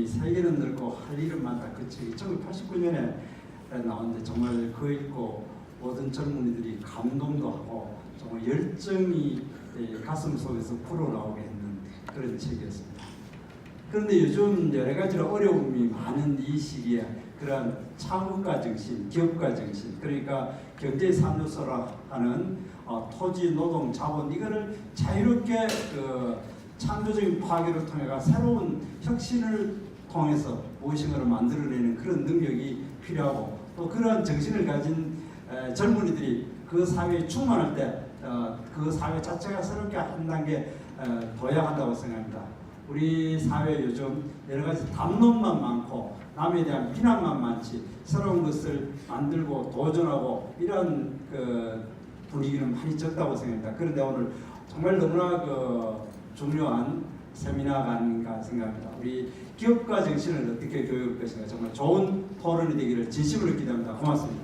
어려움이 세계는 넓고 할 일은 많다. 그 책이 1989년에 나왔는데 정말 그 읽고 모든 젊은이들이 감동도 하고 정말 열정이 예, 가슴 속에서 불어나오게 했는 그런 책이었습니다. 그런데 요즘 여러 가지로 어려움이 많은 이 시기에 그러한 창업가 정신, 기업가 정신, 그러니까 경제 산업소라 하는 어, 토지, 노동, 자본 이거를 자유롭게 그 창조적인 파괴를 통해가 새로운 혁신을 통해서 무엇인가를 만들어내는 그런 능력이 필요하고 또 그러한 정신을 가진 에, 젊은이들이 그 사회에 충만할 때 그 사회 자체가 새롭게 한 단계 에, 도약한다고 생각합니다. 우리 사회 요즘 여러 가지 담론만 많고 남에 대한 비난만 많지 새로운 것을 만들고 도전하고 이런 그 분위기는 많이 적다고 생각합니다. 그런데 오늘 정말 너무나 그 중요한 세미나가 아닌가 생각합니다. 우리 기업가 정신을 어떻게 교육할 것인가 정말 좋은 토론이 되기를 진심으로 기대합니다. 고맙습니다.